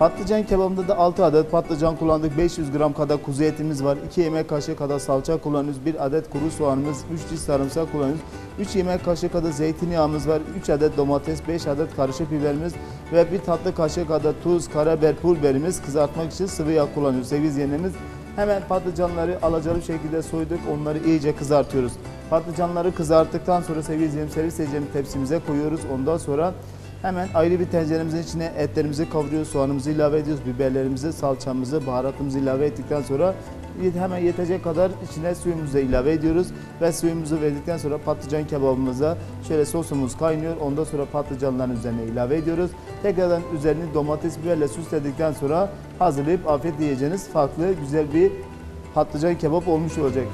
Patlıcan kebabında da 6 adet patlıcan kullandık. 500 gram kadar kuzu etimiz var. 2 yemek kaşığı kadar salça kullanıyoruz. 1 adet kuru soğanımız, 3 diş sarımsak kullanıyoruz. 3 yemek kaşığı kadar zeytinyağımız var. 3 adet domates, 5 adet karışık biberimiz ve 1 tatlı kaşığı kadar tuz, karabiber, pul biberimiz kızartmak için sıvı yağ kullanıyoruz. Sevgili izleyenlerimiz hemen patlıcanları alacalı şekilde soyduk. Onları iyice kızartıyoruz. Patlıcanları kızarttıktan sonra sevgili izleyenlerim servis edeceğimiz tepsimize koyuyoruz. Ondan sonra Hemen ayrı bir tenceremizin içine etlerimizi kavuruyoruz, soğanımızı ilave ediyoruz, biberlerimizi, salçamızı, baharatımızı ilave ettikten sonra hemen yetecek kadar içine suyumuzu ilave ediyoruz ve suyumuzu verdikten sonra patlıcan kebabımıza şöyle sosumuz kaynıyor. Ondan sonra patlıcanların üzerine ilave ediyoruz. Tekrardan üzerini domates biberle süsledikten sonra hazırlayıp afiyetle yiyeceğiniz farklı güzel bir patlıcan kebap olmuş olacak.